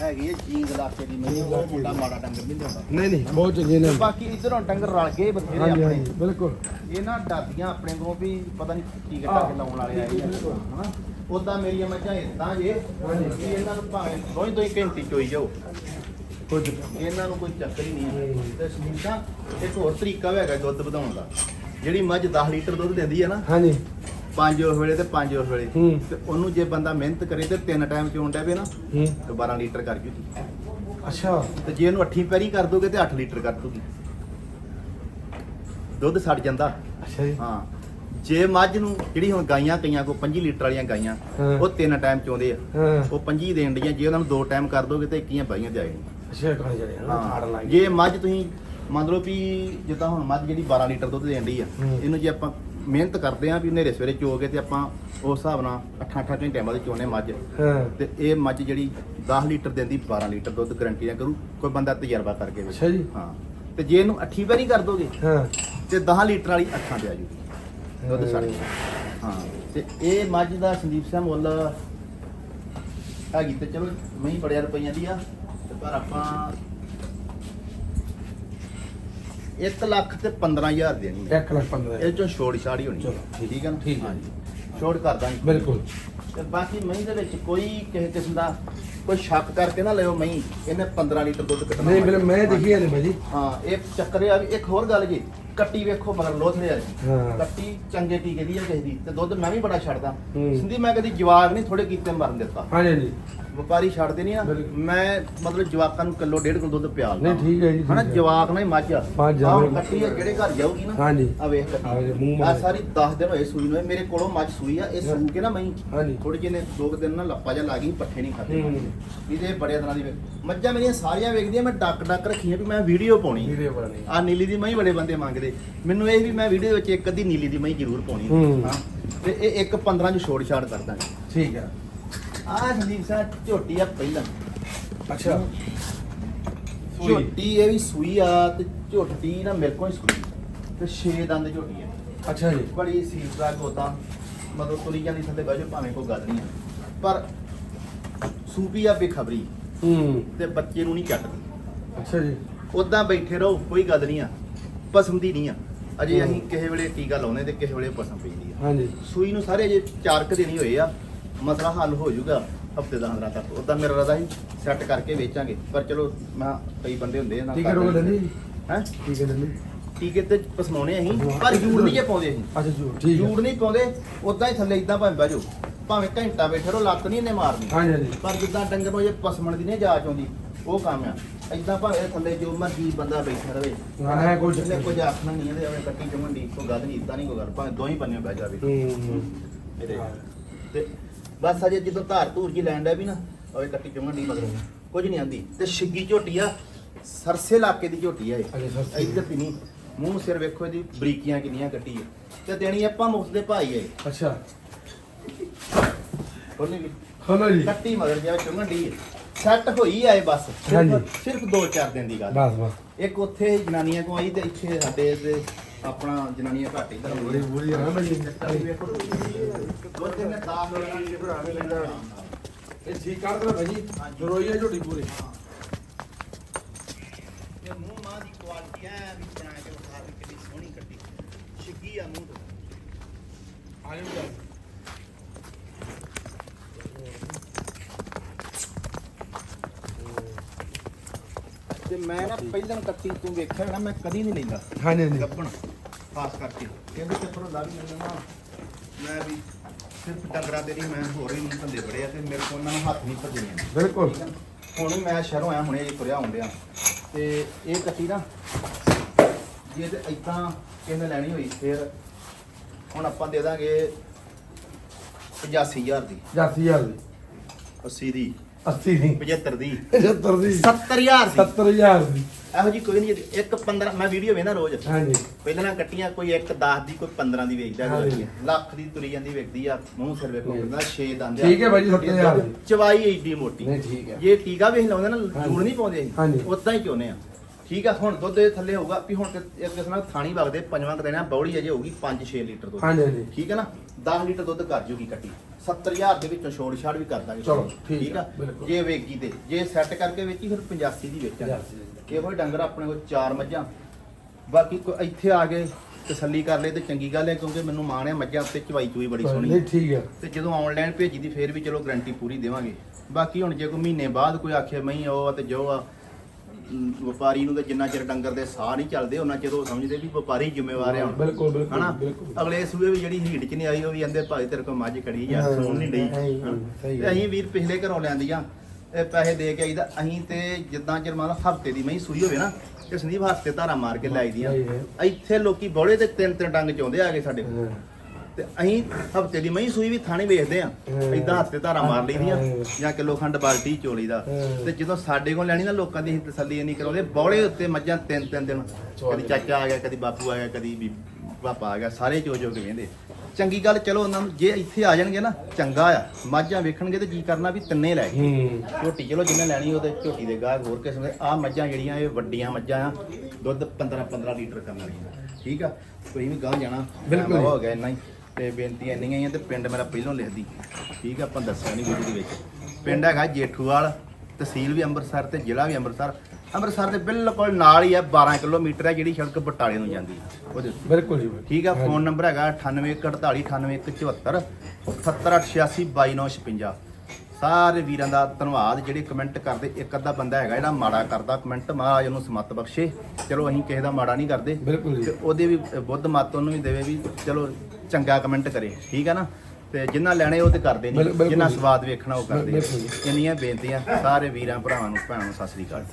ਹੈਗੀ ਹੈ ਜੀਂਦ ਇਲਾਕੇ ਦੀ ਮਈ ਉਹ ਮੁੰਡਾ ਮਾੜਾ ਡੰਗਰ ਨਹੀਂ ਲਿਆਉਂਦਾ। ਨਹੀਂ ਨਹੀਂ ਬਹੁਤ ਚੰਗੇ ਨੇ ਬਾਕੀ ਇਧਰੋਂ ਡੰਗਰ ਰਲ ਗਏ ਬਥੇਰੇ ਹਾਂਜੀ ਆਪਣੇ। ਹਾਂਜੀ ਬਿਲਕੁਲ। ਇਹ ਨਾ ਡਰਦੀਆਂ ਆਪਣੇ ਕੋਲ ਵੀ ਪਤਾ ਨਹੀਂ ਕੀ ਘਟਾ ਕੇ ਲਾਉਣ ਵਾਲੇ ਆਏ ਆ। ਹਨਾ? ਉਦਾਂ ਮੇਰੀਆਂ ਮੱਝਾਂ ਇਦਾਂ ਜੇ ਵੀ ਇਹਨਾਂ ਨੂੰ ਭਾਵੇਂ ਦੋਈ ਦੋਈ ਘੰਟੀ ਚੋਈ ਜਾਓ। ਕੁਝ ਇਹਨਾਂ ਨੂੰ ਕੋਈ ਚੱਕਰ ਹੀ ਨਹੀਂ ਹੈ। ਤੇ ਸਮੀਟਾ ਇੱਕ ਹੋਰ ਤਰੀਕਾ ਵੀ ਹੈਗਾ ਦੁੱਧ ਵਧਾਉਣ ਦਾ। ਜਿਹੜੀ ਮੱਝ 10 ਲੀਟਰ ਦੁੱਧ ਦਿੰਦੀ ਹੈ ਨਾ ਹਾਂਜੀ। 5 ਉਸ ਵੇਲੇ ਤੇ 5 ਉਸ ਵੇਲੇ। ਹੂੰ। ਤੇ ਉਹਨੂੰ ਜੇ ਬੰਦਾ ਮਿਹਨਤ ਕਰੇ ਤੇ ਤਿੰਨ ਟਾਈਮ ਚੋਣ ਡਿਆ ਵੇ ਨਾ ਹੂੰ। ਤੇ 12 ਲੀਟਰ ਕਰ ਜੂਗੀ। ਅੱਛਾ। ਤੇ ਜੇ ਇਹਨੂੰ ਅੱਠੀ ਪੈਰੀ ਕਰ ਦੋਗੇ ਤੇ 8 ਲੀਟਰ ਕਰ ਦੂਗੀ। ਦੁੱਧ ਸੜ ਜਾਂਦਾ। ਅੱਛਾ ਜੀ। ਹਾਂ। ਜੇ ਮੱਝ ਨੂੰ ਜਿਹੜੀ ਹੁਣ ਗਾਈਆਂ ਕਈਆਂ ਕੋ 5 ਲੀਟਰ ਵਾਲੀਆਂ ਗਾਈਆਂ ਹਾਂ। ਉਹ ਤਿੰਨ ਟਾਈਮ ਚੋਂਦੇ ਆ। ਹਾਂ। ਉਹ 25 ਦੇਣ ਜੇ ਉਹਨਾਂ ਨੂੰ ਦੋ ਟਾਈਮ ਕਰ ਦੋਗੇ ਤੇ ਇੱਕੀਆਂ ਪਾਈਆਂ ਤੇ ਆਏ ਅੱਛਾ ਹਾਂ। ਲੱਗ ਜੇ ਮੱਝ ਤੁਸੀਂ ਮੰਨ ਲਓ ਵੀ ਜਿੱਦਾਂ ਹੁਣ ਮੱਝ ਜਿਹੜੀ 12 ਲੀਟਰ ਦੁੱਧ ਦੇਣ ਡਈ ਆ ਹੂੰ। ਇਹਨੂੰ ਜੇ ਆਪਾਂ ਮਿਹਨਤ ਕਰਦੇ ਆ ਵੀ ਹਨੇਰੇ ਸਵੇਰੇ ਚੋਗੇ ਤੇ ਆਪਾਂ ਉਸ ਹਿਸਾਬ ਨਾਲ 8-8 ਘੰਟਿਆਂ ਬਾਅਦ ਚੋਨੇ ਮੱਝ। ਹਾਂ। ਤੇ ਇਹ ਮੱਝ ਜਿਹੜੀ 10 ਲੀਟਰ ਦਿੰਦੀ 12 ਲੀਟਰ ਦੁੱਧ ਗਰੰਟੀ ਨਾਲ ਕਰੂ ਕੋਈ ਬੰਦਾ ਤਜਰਬਾ ਕਰਕੇ ਵੇਖੇ। ਅੱਛਾ ਜੀ। ਹਾਂ। ਤੇ ਜੇ ਇਹਨੂੰ ਅੱਠੀ ਵਾਰੀ ਕਰ ਦੋਗੇ ਹਾਂ। ਤੇ 10 ਲੀਟਰ ਵਾਲੀ ਅੱਖਾਂ ਤੇ ਆ ਜੂਗੀ ਦੁੱਧ ਗਿਆ ਹਾਂ। ਤੇ ਇਹ ਮੱਝ ਦਾ ਸੰਦੀਪ ਸਿੰਘ ਮੁੱਲ ਹੈਗੀ ਤੇ ਚਲੋ ਮਹੀਂ ਬੜਿਆ ਰੁਪਈਆਂ ਦੀ ਆ। ਪਰ ਆਪਾਂ 1 ਲੱਖ ਤੇ 15000 ਦੇਣੀ ਹੈ 1 ਲੱਖ 15 ਇਹ ਚੋਂ ਛੋੜ ਛਾੜੀ ਹੋਣੀ। ਚਲੋ, ਠੀਕ- ਹੈ। ਨਾ? ਠੀਕ ਹੈ। ਹਾਂਜੀ। ਛੋੜ ਕਰ ਦਾਂਗੇ। ਬਿਲਕੁਲ। ਤੇ ਬਾਕੀ ਮਹੀਂ ਦੇ ਵਿੱਚ ਕੋਈ ਕਿਸੇ ਕਿਸਮ ਦਾ ਕੋਈ ਸ਼ੱਕ ਕਰਕੇ ਨਾ ਲਿਓ ਮਹੀਂ। ਇਹਨੇ 15 ਲੀਟਰ ਦੁੱਧ ਕੱਢਣਾ ਨਹੀਂ ਬਿਲ ਮੈਂ ਦੇਖੀ ਹੈ ਭਾਜੀ ਹਾਂ ਇਹ ਚੱਕਰ ਇਹ ਆ ਵੀ ਇੱਕ ਹੋਰ ਗੱਲ ਜੀ। ਕੱਟੀ ਵੇਖੋ ਮਗਰ ਲੋਥੜੇ ਜੀ। ਹਾਂ। ਕੱਟੀ ਚੰਗੇ ਟੀਕੇ ਦੀ ਆ ਕਿਸੇ ਦੀ ਤੇ ਦੁੱਧ ਮੈਂ ਵੀ ਬੜਾ ਛੱਡਦਾ। ਹੂੰ। ਸਿੰਧੀ ਮੈਂ ਕਦੀ ਜਵਾਕ ਨਹੀਂ ਥੋੜੇ ਕੀਤੇ ਮਰਨ ਦਿੱਤਾ। ਹਾਂਜੀ ਹਾਂਜੀ। ਵਪਾਰੀ ਛੱਡਦੇ ਨਹੀਂ ਆ। ਬਿਲਕੁਲ। ਮੈਂ ਮਤਲਬ ਜਵਾਕਾਂ ਨੂੰ ਕਿਲੋ ਡੇਢ ਕਿਲੋ ਦੁੱਧ ਪਿਆਲਦਾ ਨਹੀਂ ਠੀਕ ਹੈ ਜੀ ਠੀਕ ਹਨਾ ਹੈ। ਜਵਾਕ ਨਾਲ ਹੀ ਮੱਝ ਆ। ਮੱਝ ਆ, ਆਹ ਬਿਲਕੁਲ। ਕੱਟੀ ਆ ਜਿਹੜੇ ਘਰ ਜਾਊਗੀ ਨਾ? ਹਾਂਜੀ। ਆ ਵੇਖ ਆ ਵੇਖ, ਮੂੰਹ ਕੱਟੀ ਆ। ਸਾਰੀ 10 ਦਿਨ ਹੋਏ ਸੂਈ ਨੂੰ। ਇਹ ਮੇਰੇ ਕੋਲੋਂ ਮੱਝ ਸੂਈ ਆ ਇਹ ਸੂ ਕੇ ਨਾ ਮੈਂ ਹਾਂਜੀ। ਥੋੜੇ ਜਿਹੇ ਨੇ ਦੋ ਕੁ ਦਿਨ ਨਾ ਲੱਪਾ ਜਿਹਾ ਲੱਗ ਗਈ ਪੱਠੇ ਨਹੀਂ ਖਾਦੇ ਹੂੰ। ਇਹਦੇ ਬੜੇ ਤਰ੍ਹਾਂ ਦੀ ਵੇਖ- ਮੱਝਾਂ ਮੇਰੀਆਂ ਸਾਰੀਆਂ ਵੇਖਦੀਆਂ ਮੈਂ ਡੱਕ ਡੱਕ ਰੱਖੀਆਂ ਵੀ ਮੈਂ ਵੀਡੀਓ ਪਾਉਣੀ। ਆ ਨੀਲੀ ਦੀ ਮਹੀਂ ਬੜੇ ਬੰਦੇ ਮੰਗਦੇ ਮੈਨੂੰ ਇਹ ਵੀ ਮੈਂ ਵੀਡੀਓ ਵਿੱਚ ਇੱਕ ਅੱਧੀ ਨੀਲੀ ਦੀ ਮਹੀਂ ਜ਼ਰੂਰ ਪਾਉਣੀ ਹੂੰ। ਹਾਂ। ਤੇ ਇਹ ਇੱਕ 15 ਚ ਛੋੜ ਛਾੜ ਕਰ ਦਾਂਗੇ। ਠੀਕ ਹੈ ਆਹ ਸੰਦੀਪ ਸਾਹਿਬ ਝੋਟੀ ਆ ਪਹਿਲਾਂ। ਅੱਛਾ। ਸੂਈ। ਝੋਟੀ ਇਹ ਵੀ ਸੂਈ ਆ ਤੇ ਝੋਟੀ ਨਾ ਮੇਰੇ ਕੋਲ ਹੀ ਸੂਈ। ਤੇ ਛੇ ਦੰਦ ਝੋਟੀ ਆ। ਅੱਛਾ ਜੀ। ਬੜੀ ਸੀਸ ਦਾ ਗੋਤਾ। ਮਤਲਬ ਤੁਰੀ ਜਾਂਦੀ ਥੱਲੇ ਬਹਿ ਜਾਓ ਭਾਵੇਂ ਕੋਈ ਗੱਲ ਨਹੀਂ ਆ। ਪਰ ਸੂਪੀ ਆ ਬੇਖਬਰੀ। ਹੂੰ। ਤੇ ਬੱਚੇ ਨੂੰ ਨਹੀਂ ਚੱਟਦੀ। ਅੱਛਾ ਜੀ। ਉਦਾਂ ਬੈਠੇ ਰਹੋ ਕੋਈ ਗੱਲ ਨਹੀਂ ਆ। ਪਸੰਦ ਹੀ ਨਹੀਂ ਆ। ਅਜੇ। ਅਸੀਂ ਕਿਸੇ ਵੇਲੇ ਟੀਕਾ ਲਾਉਨੇ ਤੇ ਕਿਸੇ ਵੇਲੇ ਪਸੰਦ ਪੈਂਦੀ ਆ। ਹਾਂਜੀ। ਸੂਈ ਨੂੰ ਸਾਰੇ ਜੇ ਚਾਰ ਕੁ ਦਿਨ ਹੀ ਹੋਏ ਆ ਮਸਲਾ ਹੱਲ ਹੋ ਜਾਊਗਾ ਹਫ਼ਤੇ ਦਾ ਹੰਦਰਾ ਤੱਕ। ਉਦਾਂ ਮੇਰਾ ਰਦਾ ਸੀ ਸੈੱਟ ਕਰਕੇ ਵੇਚਾਂਗੇ। ਪਰ ਚਲੋ ਮੈਂ ਕਈ ਬੰਦੇ ਹੁੰਦੇ ਆ ਨਾ ਠੀਕ ਹੈ ਰੋਗ ਦੰਦੀ ਹੈ ਠੀਕ ਹੈ? ਦੰਦੀ। ਟੀਕੇ ਤੇ ਪਸਮਾਉਣੇ ਅਸੀਂ ਪਰ ਜੂੜ ਨਹੀਂ ਜੇ ਪਾਉਂਦੇ ਅਸੀਂ। ਅੱਛਾ ਜੀ ਠੀਕ ਜੂੜ ਨਹੀਂ ਪਾਉਂਦੇ ਉਦਾਂ ਹੀ ਥੱਲੇ ਇਦਾਂ ਭਾਵੇਂ ਬਹਿ ਜਾਓ। ਭਾਵੇਂ ਘੰਟਾ ਬੈਠੇ ਰਹੋ ਲੱਤ ਨਹੀਂ ਇਹਨੇ ਮਾਰਨੀ। ਹਾਂਜੀ ਹਾਂਜੀ। ਪਰ ਜਿੱਦਾਂ ਡੰਗਰ ਨੂੰ ਜੇ ਪਸਮਣ ਦੀ ਨਹੀਂ ਜਾਚ ਆਉਂਦੀ ਉਹ ਕੰਮ ਆ। ਇਦਾਂ ਭਾਵੇਂ ਥੱਲੇ ਜੋ ਮਰਜ਼ੀ ਬੰਦਾ ਬੈਠਾ ਰਵੇ। ਨਾ ਹੈ ਕੁਝ ਜਿਹਨੇ ਕੁਝ ਆਖਣਾ ਨਹੀਂ ਇਹਦੇ ਐਵੇਂ ਕੱਟੀ ਚੁੰਗਣ ਕੋਈ ਗੱਲ ਨਹੀਂ ਇਦਾਂ ਨਹੀਂ ਕੋਈ ਗੱਲ ਭਾਵੇਂ ਦੋਹੀਂ ਬੰਨੇ ਬਹਿ ਜਾਵੇ। ਹੂੰ ਇਹਦੇ। ਤੇ ਬਸ ਅਜੇ ਜਦੋਂ ਧਾਰ ਧੂਰ ਜੀ ਲੈਣ ਦਾ ਵੀ ਨਾ ਓਏ ਕੱਟੀ ਚੁੰਗਣ ਦੀ ਮਗਰ ਕੁਝ ਨਹੀਂ ਆਂਦੀ। ਤੇ ਛਿੱਗੀ ਝੋਟੀ ਆ ਸਰਸੇ ਇਲਾਕੇ ਦੀ ਝੋਟੀ ਆ ਇਹ। ਇੱਧਰ ਦੀ ਨਹੀਂ। ਮੂੰਹ ਸਿਰ ਵੇਖੋ ਇਹਦੀ ਬਰੀਕੀਆਂ ਕਿੰਨੀਆਂ ਕੱਟੀ ਆ। ਤੇ ਦੇਣੀ ਆਪਾਂ ਮੁਫਤ ਦੇ ਭਾਈ ਆ। ਅੱਛਾ। ਵੀ ਖੋਲੋ ਜੀ। ਕੱਟੀ ਮਗਰ ਜਿਵੇਂ ਚੁੰਗਣ ਦੀ ਸੈੱਟ ਹੋਈ ਆਏ ਬਸ। ਸਿਰਫ- ਹਾਂਜੀ। ਸਿਰਫ 2-4 ਦਿਨ ਦੀ ਗੱਲ। ਬਸ ਬਸ। ਇੱਕ ਉੱਥੇ ਜਨਾਨੀਆਂ ਕੋ ਆਈ ਤੇ ਇੱਥੇ ਸਾਡੇ ਤੇ ਆਪਣਾ ਜਨਾਨੀਆਂ ਘੱਟ ਇਧਰ ਬੁਰੀ ਆ ਨਾ ਜੀ। ਉੱਥੇ ਮੈਂ ਦਾਖ ਇਹ ਠੀਕ ਕਰ ਦੇ ਭਾਜੀ ਰੋਈ ਹੈ ਝੋਟੀ ਪੂਰੀ। ਇਹ ਮੂੰਹ ਮਾਂ ਦੀ ਕੁਆਲਿਟੀ ਐ ਵੀ ਬਣਾ ਕੇ ਵਿਖਾ ਵੀ ਕਿੰਨੀ ਸੋਹਣੀ ਕੱਟੀ। ਛਿੱਗੀ ਆ ਮੂੰਹ ਤੋਂ। ਆਇਓ ਜੀ। ਮੈਂ ਨਾ ਪਹਿਲਾਂ ਕੱਟੀ ਤੂੰ ਵੇਖਿਆ ਨਾ ਮੈਂ ਕਦੀ ਨਹੀਂ ਲੈਂਦਾ। ਹਾਂਜੀ ਹਾਂਜੀ ਗੱਪਣ ਖਾਸ ਕਰਕੇ। ਕਹਿੰਦੇ ਚੱਪੜ ਹੁੰਦਾ ਵੀ ਮੈਨੂੰ ਨਾ ਮੈਂ ਵੀ ਸਿਰਫ ਡੰਗਰਾਂ ਦੇ ਨਹੀਂ ਮੈਂ ਹੋਰ ਵੀ ਧੰਦੇ ਬੜੇ ਆ ਤੇ ਮੇਰੇ ਕੋਲ ਉਹਨਾਂ ਨੂੰ ਹੱਥ ਨਹੀਂ ਭੱਜਣੇ। ਬਿਲਕੁਲ। ਹੁਣ ਮੈਂ ਸ਼ਹਿਰੋਂ ਆਇਆ ਹੁਣੇ ਜੀ ਤੁਰਿਆ ਹੁੰਦਿਆ ਤੇ ਇਹ ਕੱਟੀ ਨਾ ਜੇ ਤੇ ਇਦਾਂ ਕਿਸੇ ਨੇ ਲੈਣੀ ਹੋਈ ਫਿਰ ਹੁਣ ਆਪਾਂ ਦੇ ਦਾਂਗੇ 85000 ਦੀ। ਜਾਸੀ ਹਜ਼ਾਰ ਦੀ। 80 ਦੀ। 80 ਦੀ 75 ਦੀ। 75 ਦੀ। 70000 ਦੀ। 70000 ਦੀ। ਇਹੋ ਜੀ ਕੋਈ ਨਹੀਂ ਇੱਕ 15 ਮੈਂ ਵੀਡੀਓ ਵੇਖਦਾ ਰੋਜ਼। ਹਾਂਜੀ। ਪਹਿਲਾਂ ਨਾ ਕੱਟੀਆਂ ਕੋਈ ਇੱਕ 10 ਦੀ ਕੋਈ 15 ਦੀ ਵੇਚਦਾ ਹਾਂਜੀ। ਕੋਈ ਲੱਖ ਦੀ ਤੁਰੀ ਜਾਂਦੀ ਵੇਚਦੀ ਆ ਮੂੰਹ ਸਿਰ ਵੇਖੋ। ਕਿੰਨਾ 6 ਦੰਦ ਠੀਕ ਹੈ ਹਜ਼ਾਰ ਦੀ। ਚਵਾਈ ਏਡੀ ਮੋਟੀ। ਨਹੀਂ ਠੀਕ ਹੈ। ਜੇ ਟੀਕਾ ਵੇਖ ਲਾਉਂਦੇ ਨਾ ਹਾਂਜੀ। ਜੂੜ ਨਹੀਂ ਪਾਉਂਦੇ ਹਾਂਜੀ। ਉਦਾਂ ਹੀ ਚਾਹੁੰਦੇ ਆ? ਠੀਕ ਆ ਹੁਣ ਦੁੱਧ ਇਹ ਥੱਲੇ ਹੋਊਗਾ ਵੀ ਹੁਣ ਤੇ ਇੱਕ ਕਿਸਮ ਨਾਲ ਥਾਣੀ ਵਗਦੇ ਪੰਜਵਾਂ ਕੁ ਦਿਨ ਆ ਬੌੜੀ ਅਜੇ ਹੋਊਗੀ 5-6 ਲੀਟਰ ਦੁੱਧ। ਹਾਂਜੀ ਹਾਂਜੀ। ਠੀਕ ਹੈ ਨਾ? 10 ਲੀਟਰ ਦੁੱਧ ਕਰ ਜੂਗੀ ਕੱਟੀ। 70000 ਦੇ ਵਿੱਚੋਂ ਛੋੜ ਛਾੜ ਵੀ ਕਰ ਦਾਂਗੇ। ਚਲੋ, ਠੀਕ ਆ ਬਿਲਕੁਲ। ਜੇ ਵੇਗੀ ਤੇ ਜੇ ਸੈੱਟ ਕਰਕੇ ਵੇਚੀ ਫਿਰ 85 ਦੀ ਵੇਚਾਂਗੇ। 85 ਇਹੋ ਹੀ ਡੰਗਰ ਆਪਣੇ ਕੋਲ ਚਾਰ ਮੱਝਾਂ। ਬਾਕੀ ਕੋਈ ਇੱਥੇ ਆ ਕੇ ਤਸੱਲੀ ਕਰ ਲੈ ਤੇ ਚੰਗੀ ਗੱਲ ਹੈ ਕਿਉਂਕਿ ਮੈਨੂੰ ਮਾਣ ਹੈ ਮੱਝਾਂ ਉੱਤੇ ਚਵਾਈ ਚੂਈ ਬੜੀ ਸੋਹਣੀ ਨਹੀਂ ਠੀਕ ਆ। ਤੇ ਜਦੋਂ ਆਨਲਾਈਨ ਭੇਜੀ ਦੀ ਫੇਰ ਵੀ ਚਲੋ ਗਾਰੰਟੀ ਪੂਰੀ ਦੇਵਾਂਗੇ। ਬਾਕੀ ਹੁਣ ਜੇ ਕੋਈ ਮਹੀਨੇ ਬਾਅਦ ਕੋਈ ਆਖੇ ਮਈ ਉਹ ਆ ਤੇ ਜੋ ਆ ਵਪਾਰੀ ਨੂੰ ਤਾਂ ਜਿੰਨਾ ਚਿਰ ਡੰਗਰ ਦੇ ਸਾਹ ਨਹੀਂ ਚੱਲਦੇ ਉਹਨਾਂ ਚਿਰ ਉਹ ਸਮਝਦੇ ਵੀ ਵਪਾਰੀ ਜ਼ਿੰਮੇਵਾਰ ਆ ਹੁਣ ਬਿਲਕੁਲ ਬਿਲਕੁਲ ਹਨਾ ਬਿਲਕੁਲ ਅਗਲੇ ਸੂਏ ਵੀ ਜਿਹੜੀ ਹੀਟ ਚ ਨਹੀਂ ਆਈ ਉਹ ਵੀ ਕਹਿੰਦੇ ਭਾਈ ਤੇਰੇ ਕੋਲ ਮੱਝ ਖੜੀ ਜਾਂ ਹਾਂ, ਸੋਣ ਨਹੀਂ ਡਈ ਹਾਂ। ਸਹੀ ਤੇ। ਅਸੀਂ ਵੀਰ ਪਿਛਲੇ ਘਰੋਂ ਲਿਆਂਦੀਆਂ ਇਹ ਪੈਸੇ ਦੇ ਕੇ ਆਈਦਾ ਅਸੀਂ ਤੇ ਜਿੱਦਾਂ ਚਿਰ ਮੰਨ ਲਾ ਹਫ਼ਤੇ ਦੀ ਮਹੀਂ ਸੂਈ ਹੋਵੇ ਨਾ ਤੇ ਸੰਦੀਪ ਹਫ਼ਤੇ ਧਾਰਾ ਮਾਰ ਕੇ ਲਾਈ ਦੀਆਂ ਸਹੀ ਹੈ। ਇੱਥੇ ਲੋਕੀ ਬੋਲੇ ਤੇ ਤਿੰਨ ਤਿੰਨ ਡੰਗ ਚਾਉਂਦੇ ਆ ਕੇ ਸਾਡੇ ਕੋਲ ਹਾਂ। ਤੇ ਅਸੀਂ ਹਫ਼ਤੇ ਦੀ ਮਹੀਂ ਸੂਈ ਵੀ ਥਾਣੇ ਵੇਚਦੇ ਆ। ਇਦਾਂ ਹਫ਼ਤੇ ਧਾਰਾ ਮਾਰ ਲਈਦੀਆਂ। ਜਾਂ ਕਿਲੋ ਖੰਡ ਬਾਲਟੀ ਚੋਲੀ ਦਾ। ਤੇ ਜਦੋਂ ਸਾਡੇ ਕੋਲ ਲੈਣੀ ਨਾ ਲੋਕਾਂ ਦੀ ਅਸੀਂ ਤਸੱਲੀ ਨਹੀਂ ਕਰਾਉਂਦੇ ਬੋਲੇ ਉੱਤੇ ਮੱਝਾਂ ਤਿੰਨ ਤਿੰਨ ਦਿਨ। ਕਦੀ ਚਾਚਾ ਆ ਗਿਆ ਕਦੀ ਬਾਪੂ ਆ ਗਿਆ ਕਦੀ ਵੀ ਪਾਪਾ ਆ ਗਿਆ ਸਾਰੇ ਚੋ ਚੋ ਕੇ ਵੇਂਦੇ ਚੰਗੀ ਗੱਲ ਚਲੋ ਉਹਨਾਂ ਨੂੰ ਜੇ ਇੱਥੇ ਆ ਜਾਣਗੇ ਨਾ ਚੰਗਾ ਆ। ਮੱਝਾਂ ਵੇਖਣਗੇ ਤੇ ਜੀ ਕਰਨਾ ਵੀ ਤਿੰਨੇ ਲੈ ਗਏ ਝੋਟੀ ਚਲੋ ਜਿੰਨੇ ਲੈਣੀ ਉਹਦੇ ਝੋਟੀ ਦੇ ਗਾਹ ਹੋਰ ਕਿਸਮ ਦੇ। ਆ ਮੱਝਾਂ ਜਿਹੜੀਆਂ ਇਹ ਵੱਡੀਆਂ ਮੱਝਾਂ ਆ। ਦੁੱਧ 15 15 ਲੀਟਰ ਕਰਨ ਵਾਲੀਆਂ। ਠੀਕ ਆ? ਕੋਈ ਵੀ ਗਾਂ ਜਾਣਾ। ਬਿਲਕੁਲ। ਹੋ ਗਿਆ ਇੰਨਾ ਹੀ। ਤੇ ਬੇਨਤੀਆਂ ਇੰਨੀਆਂ ਹੀ ਆ ਤੇ ਪਿੰਡ ਮੇਰਾ ਪਹਿਲੋਂ ਲਿਖਦੀ। ਠੀਕ ਆ ਆਪਾਂ ਦੱਸਿਆ ਨਹੀਂ ਵੀਡੀਓ ਦੇ ਵਿੱਚ। ਪਿੰਡ ਹੈਗਾ ਜੇਠੂਵਾਲ ਤਹਿਸੀਲ ਵੀ ਅੰਮ੍ਰਿਤਸਰ ਤੇ ਜ਼ਿਲ੍ਹਾ ਵੀ ਅੰਮ੍ਰਿਤਸਰ। ਅੰਮ੍ਰਿਤਸਰ ਦੇ ਬਿਲਕੁਲ ਨਾਲ ਹੀ ਆ 12 ਕਿਲੋਮੀਟਰ ਹੈ ਜਿਹੜੀ ਸੜਕ ਬਟਾਲੇ ਨੂੰ ਜਾਂਦੀ ਹੈ ਉਹਦੇ ਉੱਤੇ ਬਿਲਕੁਲ ਜੀ। ਠੀਕ ਆ ਫੋਨ ਨੰਬਰ ਹੈਗਾ 9848987174 788722956 ਸਾਰੇ ਵੀਰਾਂ ਦਾ ਧੰਨਵਾਦ ਜਿਹੜੇ ਕਮੈਂਟ ਕਰਦੇ ਇੱਕ ਅੱਧਾ ਬੰਦਾ ਹੈਗਾ ਜਿਹੜਾ ਮਾੜਾ ਕਰਦਾ ਕਮੈਂਟ ਮਹਾਰਾਜ ਉਹਨੂੰ ਸਮਤ ਬਖਸ਼ੇ। ਚਲੋ ਅਸੀਂ ਕਿਸੇ ਦਾ ਮਾੜਾ ਨਹੀਂ ਕਰਦੇ। ਤੇ ਉਹਦੇ ਵੀ ਬੁੱਧ ਮਤ ਉਹਨੂੰ ਵੀ ਦੇਵੇ ਵੀ ਚਲੋ ਚੰਗਾ ਕਮੈਂਟ ਕਰੇ ਠੀਕ ਆ ਨਾ ਤੇ ਜਿੰਨਾ ਲੈਣੇ ਉਹ ਤੇ ਕਰਦੇ ਨਹੀਂ ਬਿਲਕੁਲ ਜਿੰਨਾ ਜੀ। ਸਵਾਦ ਵੇਖਣਾ ਉਹ ਕਰਦੇ ਬਿਲਕੁਲ ਜੀ। ਇੰਨੀਆਂ ਬੇਨਤੀਆਂ ਸਾਰੇ ਵੀਰਾਂ ਭਰਾਵਾਂ ਨੂੰ ਭੈਣਾਂ ਨੂੰ ਸਤਿ ਸ੍ਰੀ ਅਕਾਲ